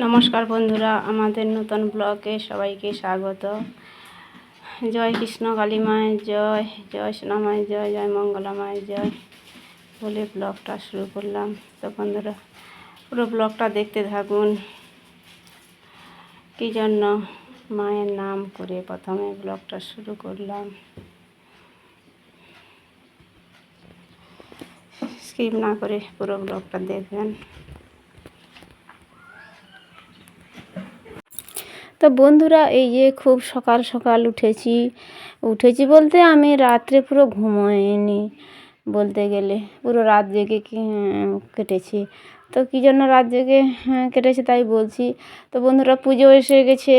নমস্কার বন্ধুরা, আমাদের নতুন ব্লগে সবাইকে স্বাগত। জয় কৃষ্ণ কালী মায়ের জয় জয় সোনামায়ের জয় জয় মঙ্গলা মায়ের জয় বলে ব্লগটা শুরু করলাম। তো বন্ধুরা, পুরো ব্লগটা দেখতে থাকুন। কী জন্য মায়ের নাম করে প্রথমে ব্লগটা শুরু করলাম। স্কিপ না করে পুরো ব্লগটা দেখবেন। তো বন্ধুরা এই যে খুব সকাল সকাল উঠেছি। উঠেছি বলতে আমি রাত্রে পুরো ঘুমোইনি বলতে গেলে। পুরো রাত জেগে কেটেছি। তো কী জন্য রাত জেগে হ্যাঁ, কেটেছে তাই বলছি। তো বন্ধুরা পুজো এসে গেছে।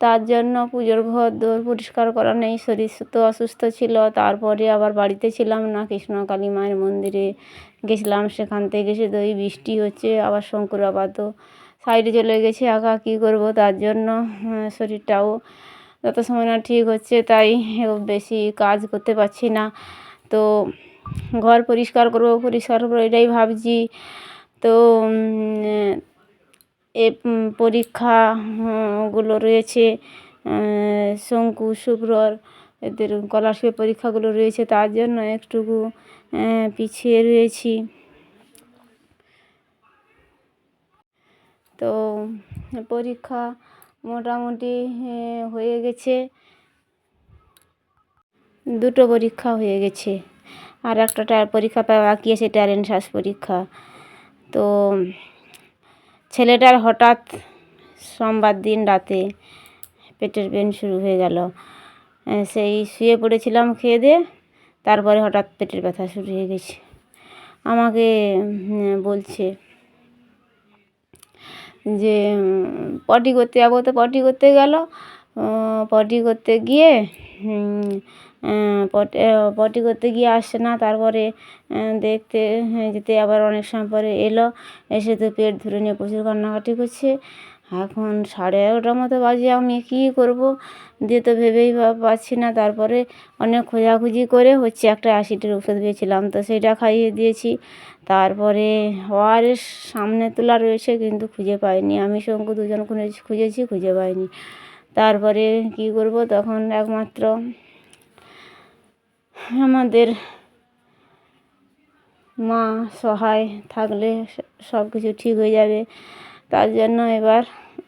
তার জন্য পুজোর ঘর দোর পরিষ্কার করা নেই। শরীর তো অসুস্থ ছিল। তারপরে আবার বাড়িতে ছিলাম না কৃষ্ণকালী মায়ের মন্দিরে গেছিলাম। সেখান থেকে এসে তো বৃষ্টি হচ্ছে আবার শঙ্কুরাপাতও সাইডে চলে গেছে একা কী করব? তার জন্য শরীরটাও যত সময় না ঠিক হচ্ছে তাই বেশি কাজ করতে পারছি না। তো ঘর পরিষ্কার করব পরিষ্কার করব এটাই ভাবছি। তো এ উম, পরীক্ষা গুলো রয়েছে শঙ্কু শুভ্রর এদের স্কলারশিপের পরীক্ষাগুলো রয়েছে তার জন্য একটুকু পিছিয়ে রয়েছি। তো পরীক্ষা মোটামুটি হয়ে গেছে। দুটো পরীক্ষা হয়ে গেছে। আর একটা পরীক্ষা বাকি আছে ট্যালেন্ট শ্বাস পরীক্ষা। তো ছেলেটার হঠাৎ সোমবার দিন রাতে পেটের পেন শুরু হয়ে গেল। সেই শুয়ে পড়েছিলাম খেয়ে দিয়ে, তারপরে হঠাৎ পেটের ব্যথা শুরু হয়ে গেছে। আমাকে বলছে যে পটি করতে যাব তো পটি করতে গেল। পটি করতে গিয়ে পটি পটি করতে গিয়ে আসছে না। তারপরে দেখতে, যেতে আবার অনেক সময় পরে এলো। এসে তো পেট ধরে নিয়ে প্রচুর কান্নাকাটি করছে। এখন সাড়ে এগারোটার মতো বাজে, আমি কী করব? দিয়ে তো ভেবেই পাচ্ছি না। তারপরে অনেক খোঁজাখুঁজি করে হচ্ছে একটা অ্যাসিডের ওষুধ পেয়েছিলাম তো সেইটা খাইয়ে দিয়েছি। তারপরে ওআরএস সামনে তোলা রয়েছে, কিন্তু খুঁজে পাইনি। আমি শঙ্কু দুজন খুঁজেছি, খুঁজে পাইনি। তারপরে কী করব? তখন একমাত্র আমাদের মা সহায় থাকলে সব কিছু ঠিক হয়ে যাবে। তার জন্য এবার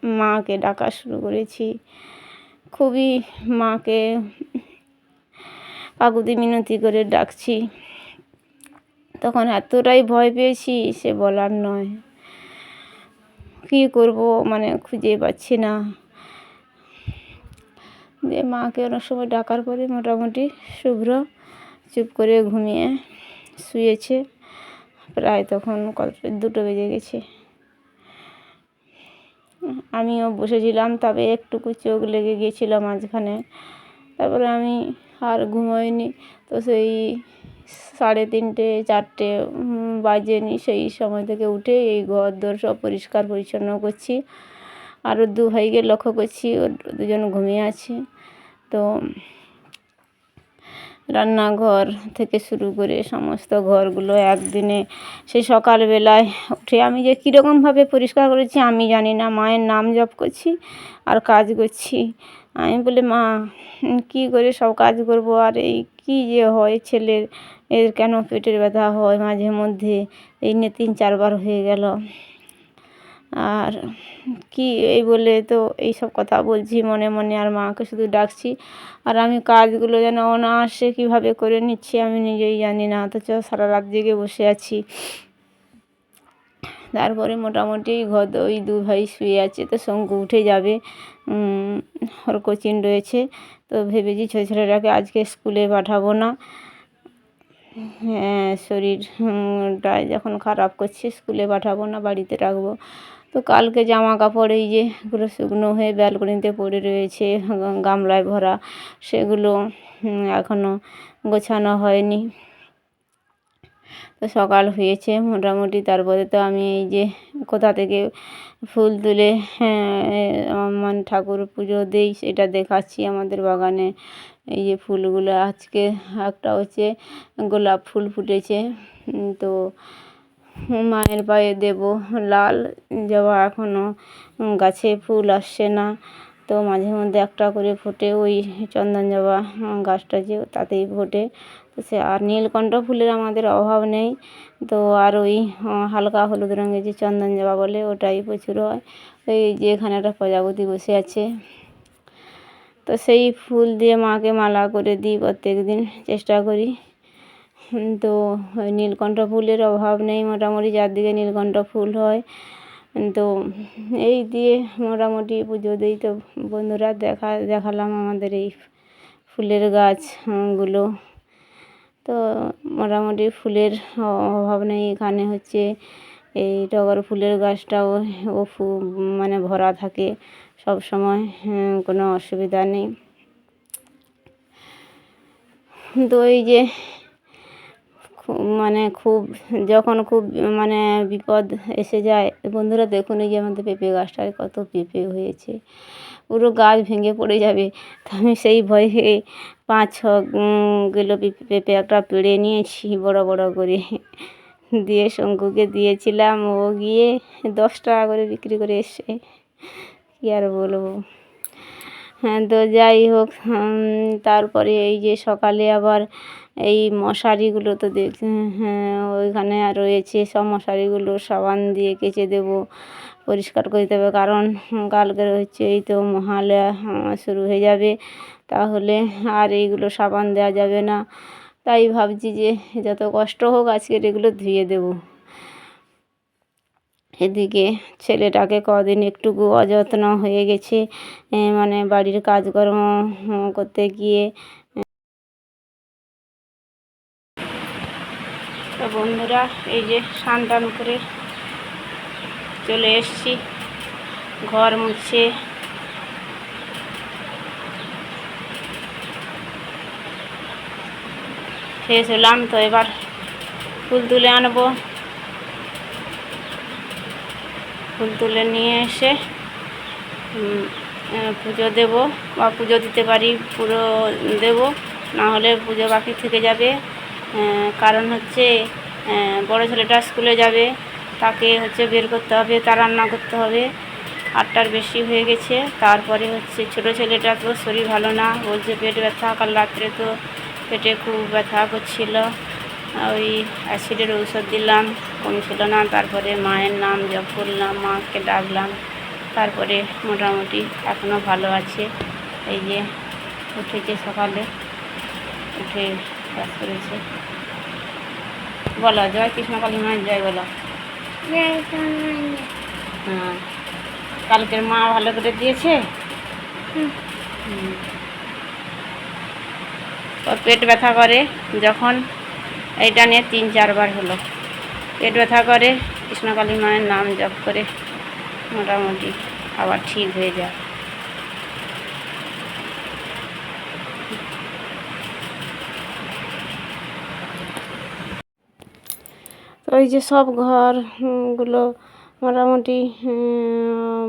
মাকে ডাকা শুরু করেছি। খুবই মাকে কাকুতি মিনতি করে ডাকছি। তখন এতটাই ভয় পেয়েছি, সে বলার নয়। কী করব মানে খুঁজে পাচ্ছি না। যে মাকে অনেক সময় ডাকার পরে মোটামুটি শুভ্র চুপ করে ঘুমিয়ে শুয়েছে। প্রায় তখন কত, দুটো বেজে গেছে। আমিও বসেছিলাম, তবে একটুকু চোখ লেগে গিয়েছিল মাঝখানে। তারপরে আমি আর ঘুমোইনি, তো সেই সাড়ে তিনটে, চারটে বাজেনি সেই সময় থেকে উঠে এই ঘর দর সব পরিষ্কার পরিচ্ছন্ন করছি। আরও দু ভাইকে লক্ষ্য করছি, ওর দুজন ঘুমিয়ে আছে। তো রান্নাঘর থেকে শুরু করে সমস্ত ঘরগুলো একদিনে সেই সকালবেলায় উঠে আমি যে কীরকমভাবে পরিষ্কার করেছি আমি জানি না, মায়ের নাম জপ করছি আর কাজ করছি। আমি বলি, মা, কী করে সব কাজ করব? আর এই কী যে হয় ছেলের, এর কেন পেটের ব্যথা হয় মাঝে মধ্যে? এই নিয়ে তিন চারবার হয়ে গেল। আর কি এই বলে তো এই সব কথা বলছি, মনে মনে আর মাকে শুধু ডাকছি। আর আমি কাজগুলো যেন অনায়াসে কীভাবে করে নিচ্ছি আমি নিজেই জানি না, অথচ সারা রাত জেগে বসে আছি। তারপরে মোটামুটি ঘর ওই দু ভাই শুয়ে আছে, তো শঙ্কু উঠে যাবে। ওর কোচিং রয়েছে, তো ভেবেছি ছোটো ছেলেটাকে আজকে স্কুলে পাঠাবো না। হ্যাঁ শরীরটা যখন খারাপ করছে স্কুলে পাঠাবো না, বাড়িতে রাখব। তো কালকে জামা কাপড় এই যে এগুলো শুকনো হয়ে ব্যালকনিতে পড়ে রয়েছে গামলায় ভরা, সেগুলো এখনও গোছানো হয়নি। তো সকাল হয়েছে মোটামুটি, তারপরে তো আমি এই যে কোথা থেকে ফুল তুলে মানে ঠাকুর পুজো দিই, সেটা দেখাচ্ছি আমাদের বাগানে। এই যে ফুলগুলো আজকে একটা হচ্ছে গোলাপ ফুল ফুটেছে তো মায়ের পায়ে দেব লাল জবা এখনও গাছে ফুল আসছে না। তো মাঝে মধ্যে একটা করে ফোটে ওই চন্দন জবা গাছটা যে তাতেই ফোটে। তো সে আর নীলকণ্ঠ ফুলের আমাদের অভাব নেই। তো আর ওই হালকা হলুদ রঙের যে চন্দন জবা বলে ওটাই প্রচুর হয়। ওই যে এখানে একটা প্রজাপতি বসে আছে। তো সেই ফুল দিয়ে মাকে মালা করে দিই প্রত্যেক দিন। চেষ্টা করি তো নীলকণ্ঠ ফুলের অভাব নেই মোটামুটি চারদিকে নীলকণ্ঠ ফুল হয়। তো এই দিয়ে মোটামুটি পুজো দিই। তো বন্ধুরা দেখা দেখালাম আমাদের এই ফুলের গাছগুলো তো মোটামুটি ফুলের অভাব নেই। এখানে হচ্ছে এই টগর ফুলের গাছটাও ও মানে ভরা থাকে সব সময় হ্যাঁ, কোনো অসুবিধা নেই। তো এই যে মানে খুব, যখন খুব মানে বিপদ এসে যায়, বন্ধুরা দেখুন এই যে আমাদের পেঁপে গাছটায় কত পেঁপে হয়েছে। পুরো গাছ ভেঙে পড়ে যাবে। তো আমি সেই ভয়ে পাঁচ, ছ গেলো পেঁপে একটা পেড়ে নিয়েছি, বড় বড় করে। দিয়ে শঙ্কুকে দিয়েছিলাম, ও গিয়ে দশ টাকা করে বিক্রি করে এসে কী আর বলব? হ্যাঁ তো যাই হোক তারপরে এই যে সকালে আবার এই মশারিগুলো তো দেখ হ্যাঁ ওইখানে রয়েছে, সব মশারিগুলো সাবান দিয়ে কেচে দেবো, পরিষ্কার করে দিতে হবে, কারণ কালকে হচ্ছে এই তো মহালয়া শুরু হয়ে যাবে, তাহলে আর এইগুলো সাবান দেওয়া যাবে না, তাই ভাবছি যে যত কষ্ট হোক আজকের এগুলো ধুয়ে দেবো। এদিকে ছেলেটাকে কদিন একটুকু অযত্ন হয়ে গেছে মানে বাড়ির কাজকর্ম করতে গিয়ে। বন্ধুরা, এই যে টান করে চলে এসছি। ঘর মুছে। ফ্রেশ হলাম, তো এবার ফুল তুলে আনব। ফুল তুলে নিয়ে এসে পুজো দেব বা পুজো দিতে পারি, পুরো দেব। না হলে পুজো বাকি থেকে যাবে। কারণ হচ্ছে বড় ছেলেটা স্কুলে যাবে, তাকে হচ্ছে বের করতে হবে, তার রান্না করতে হবে। আটটার বেশি হয়ে গেছে। তারপরে হচ্ছে ছোট ছেলেটা তো শরীর ভালো না, বলছে পেট ব্যথা, কাল রাত্রে তো পেটে খুব ব্যথা করছিল। ওই অ্যাসিডের ঔষধ দিলাম। কমছিল না তারপরে মায়ের নাম জপ করলাম মাকে ডাকলাম তারপরে মোটামুটি এখনও ভালো আছে। এই যে উঠেছে সকালে উঠে কাজ করেছে। বলো জয় কৃষ্ণ কালী মায়ের জয় বলো। হ্যাঁ। কালকের মা ভালো করে দিয়েছে? পেট ব্যথা করে যখন এইটা নিয়ে তিন চারবার হলো। পেট ব্যথা করে কৃষ্ণকালী মায়ের নাম জপ করে মোটামুটি আবার ঠিক হয়ে যায়। তো ওই যে সব ঘর উম, গুলো মোটামুটি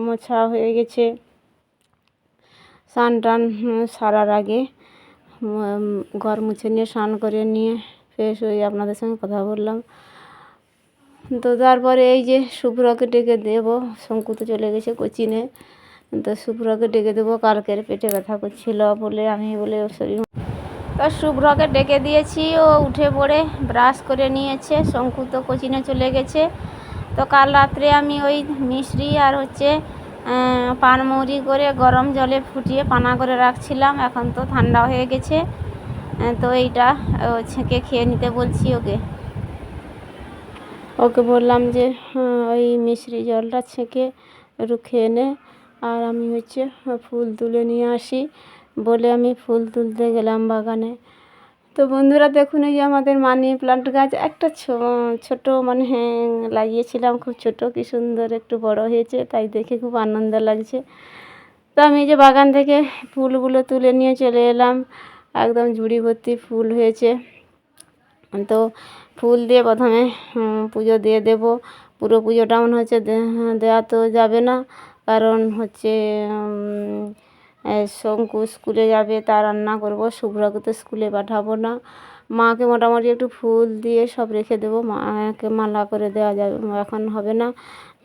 মোছা হয়ে গেছে। স্নান টান সারার আগে ঘর মুছে নিয়ে স্নান করে নিয়ে ফ্রেশ হয়ে আপনাদের সঙ্গে কথা বললাম। তো তারপরে এই যে শুভ্রকে ডেকে দেবো, শঙ্কু তো চলে গেছে কোচিনে। তো শুভ্রকে ডেকে দেবো, কালকের পেটে ব্যথা করছিল বলে আমি বলে শরীর তো শুভ্রকে ডেকে দিয়েছি, ও উঠে পড়ে ব্রাশ করে নিয়েছে, শঙ্কু তো কোচিনে চলে গেছে। তো কাল রাত্রে আমি ওই মিশ্রি আর হচ্ছে পানমৌরি করে গরম জলে ফুটিয়ে পানা করে রাখছিলাম, এখন তো ঠান্ডা হয়ে গেছে। তো এইটা ছেঁকে খেয়ে নিতে বলছি ওকে। ওকে বললাম যে হ্যাঁ, ওই মিশ্রি জলটা ছেঁকে একটু খেয়ে নে আর আমি হচ্ছে ফুল তুলে নিয়ে আসি। বলে আমি ফুল তুলতে গেলাম বাগানে। তো বন্ধুরা দেখুন এই যে আমাদের মানি প্লান্ট গাছ একটা ছোট মানে হ্যাঁ, লাগিয়েছিলাম খুব ছোট কি সুন্দর একটু বড় হয়েছে তাই দেখে খুব আনন্দ লাগছে। তো আমি যে বাগান থেকে ফুলগুলো তুলে নিয়ে চলে এলাম একদম ঝুড়ি ভর্তি ফুল হয়েছে। তো ফুল দিয়ে প্রথমে পুজো দিয়ে দেব। পুরো পুজোটা মনে হচ্ছে দেওয়া তো যাবে না। কারণ হচ্ছে শঙ্কু স্কুলে যাবে তার রান্না করব, শুভ্রকে তো স্কুলে পাঠাবো না। মাকে মোটামুটি একটু ফুল দিয়ে সব রেখে দেবো। মাকে মালা করে দেওয়া যাবে, এখন হবে না।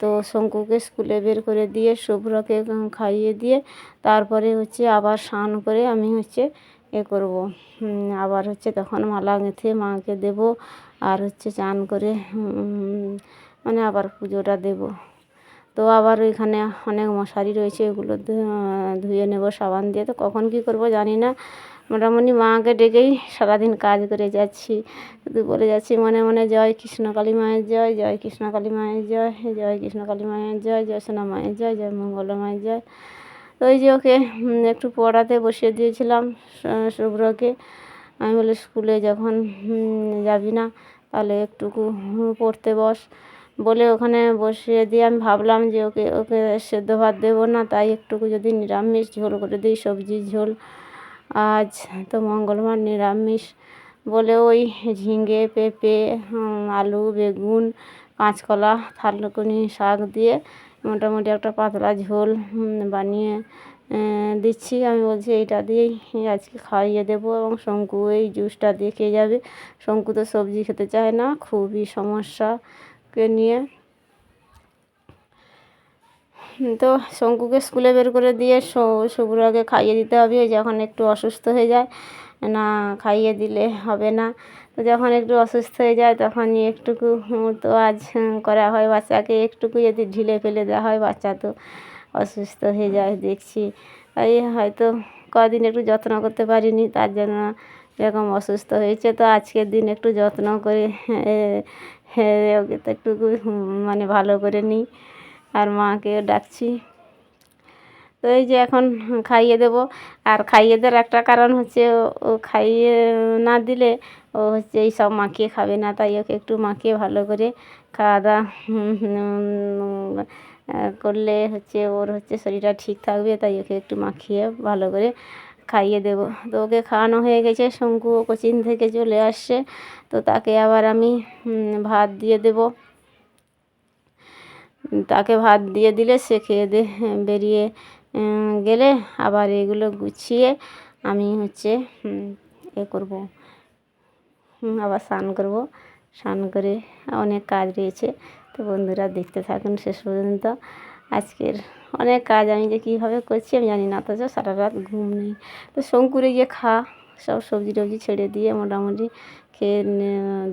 তো শঙ্কুকে স্কুলে বের করে দিয়ে, শুভ্রকে খাইয়ে দিয়ে, তারপরে হচ্ছে আবার স্নান করে আমি হচ্ছে এ করব। আবার হচ্ছে তখন মালা গেঁথে মাকে দেব আর হচ্ছে চান করে মানে আবার পুজোটা দেব। তো আবার ওইখানে অনেক মশারি রয়েছে ওগুলো ধু- ধুয়ে নেব সাবান দিয়ে। তো কখন কী করব জানি না। মোটামুটি মাকে ডেকেই সারাদিন কাজ করে যাচ্ছি। শুধু বলে যাচ্ছি, মনে মনে জয় কৃষ্ণকালী মায়ের জয় জয় কৃষ্ণকালী মায়ের জয় জয় কৃষ্ণকালী মায়ের জয় জয় সোনা মায়ের জয় জয় মঙ্গল মায়ের জয়। ওই যে ওকে একটু পড়াতে বসিয়ে দিয়েছিলাম শুভ্রকে আমি বলে স্কুলে যখন যাবি না, তাহলে একটুকু পড়তে বস। বলে ওখানে বসিয়ে দিয়ে আমি ভাবলাম যে ওকে ওকে সেদ্ধ ভাত দেবো না, তাই একটুকু যদি নিরামিষ ঝোল করে দিই সবজির ঝোল। আজ তো মঙ্গলবার নিরামিষ। বলে ওই ঝিঙে, পেঁপে আলু, বেগুন, কাঁচকলা, থালকুনি, শাক দিয়ে মোটামুটি একটা পাতলা ঝোল বানিয়ে দিচ্ছি। আমি বলছি এইটা দিয়েই আজকে খাইয়ে দেবো এবং শঙ্কু এই জুসটা দিয়ে খেয়ে যাবে। শঙ্কু তো সবজি খেতে চায় না, খুবই সমস্যাকে নিয়ে। তো শঙ্কুকে স্কুলে বের করে দিয়ে শুভ্রকে খাইয়ে দিতে হবে। যখন একটু অসুস্থ হয়ে যায়, না খাইয়ে দিলে হবে না। তো যখন একটু অসুস্থ হয়ে যায়, তখনই একটুকু তো আজ করা হয় বাচ্চাকে, একটুকু যদি ঢিলে ফেলে দেওয়া হয়, বাচ্চা তো অসুস্থ হয়ে যায় দেখছি। তাই হয়তো কদিন একটু যত্ন করতে পারিনি, তার জন্য এরকম অসুস্থ হয়েছে। তো আজকের দিন একটু যত্ন করে হ্যাঁ ওকে তো একটু মানে ভালো করে নিই। আর মাকে ডাকছি। তো এই যে এখন খাইয়ে দেবো। আর খাইয়ে দেওয়ার একটা কারণ হচ্ছে ও- খাইয়ে না দিলে ও হচ্ছে এই সব মাখিয়ে খাবে না। তাই ওকে একটু মাখিয়ে ভালো করে খাওয়া দাওয়া করলে হচ্ছে ওর হচ্ছে শরীরটা ঠিক থাকবে। তাই ওকে একটু মাখিয়ে ভালো করে খাইয়ে দেবো। তো ওকে খাওয়ানো হয়ে গেছে। শঙ্কু ও কোচিং থেকে চলে আসছে। তো তাকে আবার আমি ভাত দিয়ে দেবো। তাকে ভাত দিয়ে দিলে সে খেয়ে দে, বেরিয়ে গেলে আবার এগুলো গুছিয়ে আমি হচ্ছে এ করব। আবার স্নান করব। স্নান করে অনেক কাজ রয়েছে। তো বন্ধুরা দেখতে থাকুন শেষ পর্যন্ত। আজকের অনেক কাজ আমি যে কীভাবে করছি আমি জানি না, অথচ সারা রাত ঘুম নেই। তো শঙ্কুরে গিয়ে খা, সব সবজি টবজি ছেড়ে দিয়ে মোটামুটি খেয়ে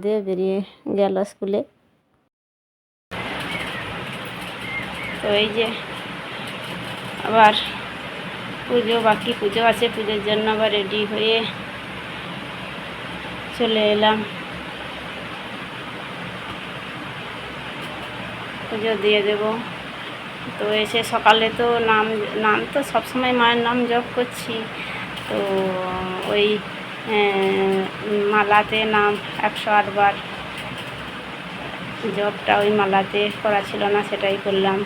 দিয়ে বেরিয়ে গেল স্কুলে। তো এই যে আবার পুজো, বাকি পুজো আছে, পুজোর জন্য আবার রেডি হয়ে চলে এলাম। পুজো দিয়ে দেব। তো এসে সকালে তো নাম নাম তো সবসময় মায়ের নাম জপ করছি। তো ওই মালাতে নাম একশো আটবার। জবটা ওই মালাতে করা ছিল না, সেটাই করলাম।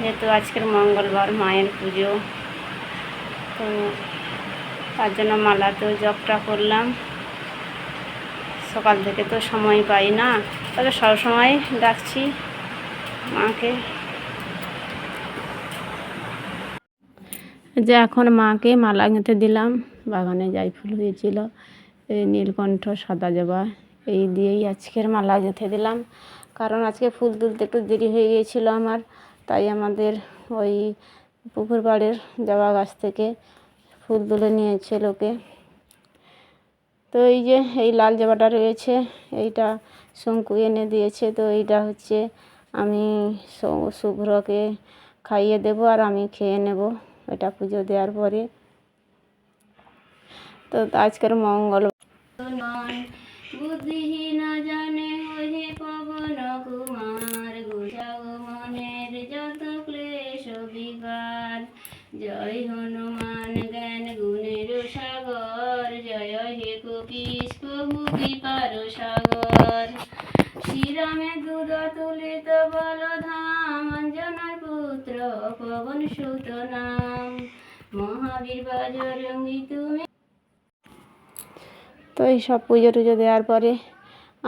যেহেতু আজকের মঙ্গলবার, মায়ের পুজো, তো তার জন্য মালাতেও জবটা করলাম। সকাল থেকে তো সময় পাই না, তবে সবসময় ডাকছি মাকে। যে এখন মাকে মালা গেঁথে দিলাম, বাগানে যাই ফুল হয়েছিল, এই নীলকণ্ঠ, সাদা জবা, এই দিয়েই আজকের মালা গেঁথে দিলাম। কারণ আজকে ফুল তুলতে একটু দেরি হয়ে গিয়েছিল আমার তাই আমাদের ওই পুকুর পাড়ের জবা গাছ থেকে ফুল তুলে নিয়েছে লোকে। তো এই যে এই লাল জবাটা রয়েছে, এইটা শঙ্কু এনে দিয়েছে। তো এইটা হচ্ছে আমি শুভ্রকে খাইয়ে দেবো আর আমি খেয়ে নেব। এটা পুজো দেওয়ার পরে। তো আজকের মঙ্গল বুদ্ধিহীন জানে ওহে পবন জয় হনুমান জ্ঞান গুণের সাগর, জয় হে কপিস প্রভু কৃপার সাগর। শ্রীরামে দুধ তুলিত বলধাম, অঞ্জনার পুত্র পবন সুত নাম। মহাবীর বাজরঙ্গী তুমি তো এই সব পুজো টুজো দেওয়ার পরে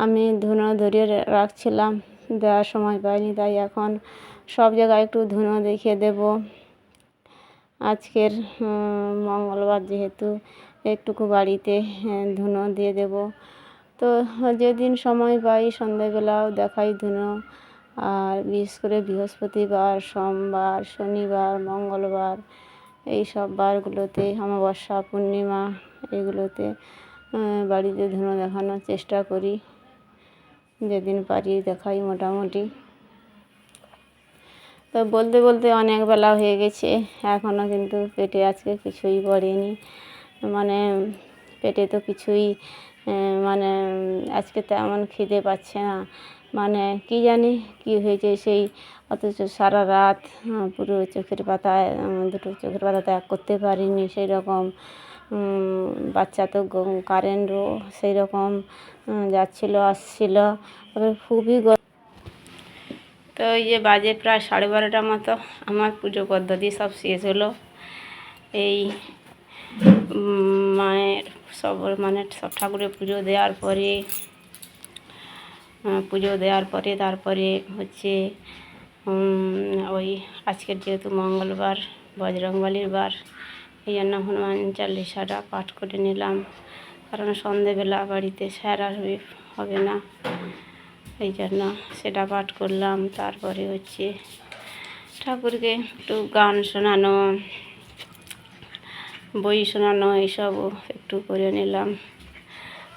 আমি ধুনো ধরিয়ে রাখছিলাম, দেওয়ার সময় পাইনি, তাই এখন সব জায়গায় একটু ধুনো দেখিয়ে দেব। আজকের মঙ্গলবার যেহেতু একটুকু বাড়িতে হ্যাঁ, ধুনো দিয়ে দেব। তো যেদিন সময় পাই সন্ধ্যাবেলাও দেখাই ধুনো। আর বিশেষ করে বৃহস্পতিবার সোমবার শনিবার মঙ্গলবার এই সব বারগুলোতে অমাবস্যা পূর্ণিমা এগুলোতে বাড়িতে ধুনো দেখানোর চেষ্টা করি। যেদিন পারি দেখাই মোটামুটি। তো বলতে বলতে অনেক বেলা হয়ে গেছে। এখনও কিন্তু পেটে আজকে কিছুই পড়েনি। মানে পেটে তো কিছুই মানে আজকে তেমন খিদে পাচ্ছে না। মানে কি জানি কি হয়েছে সেই, অথচ সারা রাত পুরো চোখের পাতায় দুটো চোখের পাতা ত্যাগ করতে পারিনি সেই রকম বাচ্চা তো কারেন্টও সেই রকম যাচ্ছিল, আসছিল। তবে খুবই তো এই যে বাজে প্রায় সাড়ে বারোটা মতো আমার পুজো পদ্ধতি সব শেষ হলো। এই মায়ের সব মানে সব ঠাকুরের পুজো দেওয়ার পরে পুজো দেওয়ার পরে তারপরে হচ্ছে ওই আজকের যেহেতু মঙ্গলবার, বজরংবলির বার, এই জন্য হনুমান চালিসাটা পাঠ করে নিলাম। কারণ সন্ধেবেলা বাড়িতে স্যার আসবে, হবে না। এই জন্য সেটা পাঠ করলাম। তারপরে হচ্ছে ঠাকুরকে একটু গান শোনানো, বই শোনানো এইসবও একটু করে নিলাম।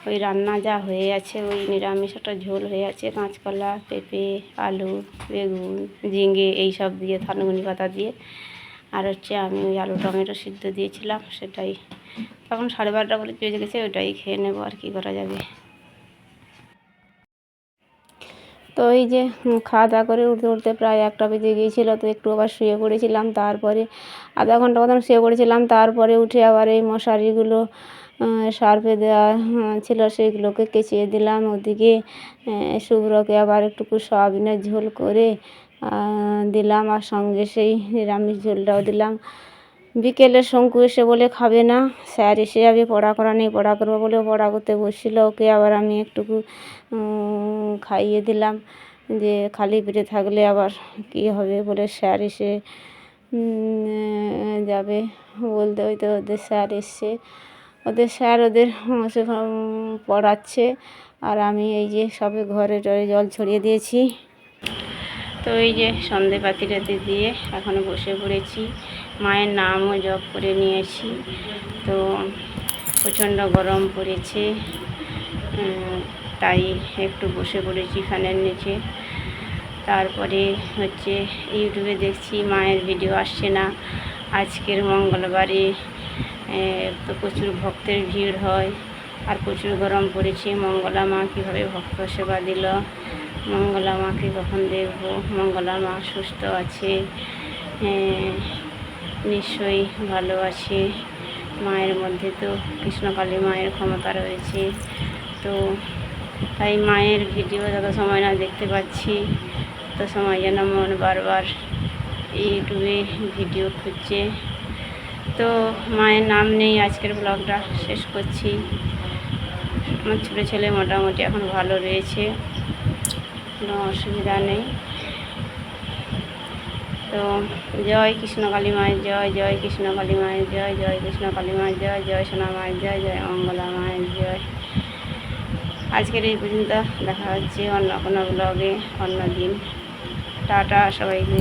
ওই রান্না যা হয়ে আছে, ওই নিরামিষ একটা ঝোল হয়ে আছে, কাঁচকলা, পেঁপে, আলু, বেগুন, ঝিঙে এই সব দিয়ে থানগুনি পাতা দিয়ে। আর হচ্ছে আমি ওই আলু টমেটো সিদ্ধ দিয়েছিলাম, সেটাই। তখন সাড়ে বারোটা করে বেজে গেছে ওইটাই খেয়ে নেব আর কি করা যাবে। তো এই যে খাওয়া দাওয়া করে উঠতে উঠতে প্রায় একটা বেজে গিয়েছিল, তো একটু আবার শুয়ে পড়েছিলাম। তারপরে আধা ঘণ্টা মতন শুয়ে পড়েছিলাম। তারপরে উঠে আবার এই মশারিগুলো সার্ফে দেওয়া ছিল সেইগুলোকে কেচিয়ে দিলাম। ওদিকে শুভ্রকে আবার একটুকু সয়াবিনের ঝোল করে দিলাম। আর সঙ্গে সেই নিরামিষ ঝোলটাও দিলাম। বিকেলে শঙ্কু এসে বলে, খাবে না, স্যার এসে যাবে পড়া করা নেই, পড়া করব বলে পড়া করতে বসছিল। ওকে আবার আমি একটুকু খাইয়ে দিলাম যে খালি পেটে থাকলে আবার কী হবে বলে স্যার এসে যাবে বলতে। ওই তো ওদের স্যার এসছে। ওদের স্যার ওদের পড়াচ্ছে। আর আমি এই যে সবে ঘরে টরে জল ছড়িয়ে দিয়েছি। তো এই যে সন্ধে পাতিরাতে দিয়ে এখনও বসে পড়েছি। মায়ের নামও জপ করে নিয়েছি। তো প্রচণ্ড গরম পড়েছে। তাই একটু বসে পড়েছি ফ্যানের নিচে। তারপরে হচ্ছে ইউটিউবে দেখছি মায়ের ভিডিও আসছে না। আজকের মঙ্গলবারে তো প্রচুর ভক্তের ভিড় হয় আর প্রচুর গরম পড়েছে। মঙ্গলা মা কীভাবে ভক্ত সেবা দিল? মঙ্গলা মাকে কখন দেখব? মঙ্গলা মা সুস্থ আছে। নিশ্চয়ই ভালো আছে মায়ের মধ্যে তো কৃষ্ণকালী মায়ের ক্ষমতা রয়েছে। তো তাই মায়ের ভিডিও যত সময় না দেখতে পাচ্ছি, তত সময় যেন মন বারবার ইউটিউবে ভিডিও খুঁজছে। তো মায়ের নাম নেই, আজকের ব্লগটা শেষ করছি। আমার ছোটো ছেলে মোটামুটি এখন ভালো রয়েছে, কোনো অসুবিধা নেই। তো জয় কৃষ্ণ কালী মায়ের জয় জয় কৃষ্ণ কালী মায়ের জয় জয় কৃষ্ণ কালী মায়ের জয় জয় সোনা মায়ের জয় জয় মঙ্গলা মায়ের জয়। আজকের এই পর্যন্ত দেখা হচ্ছে অন্য কোনো ব্লগে অন্য দিন। টাটা সবাইকে।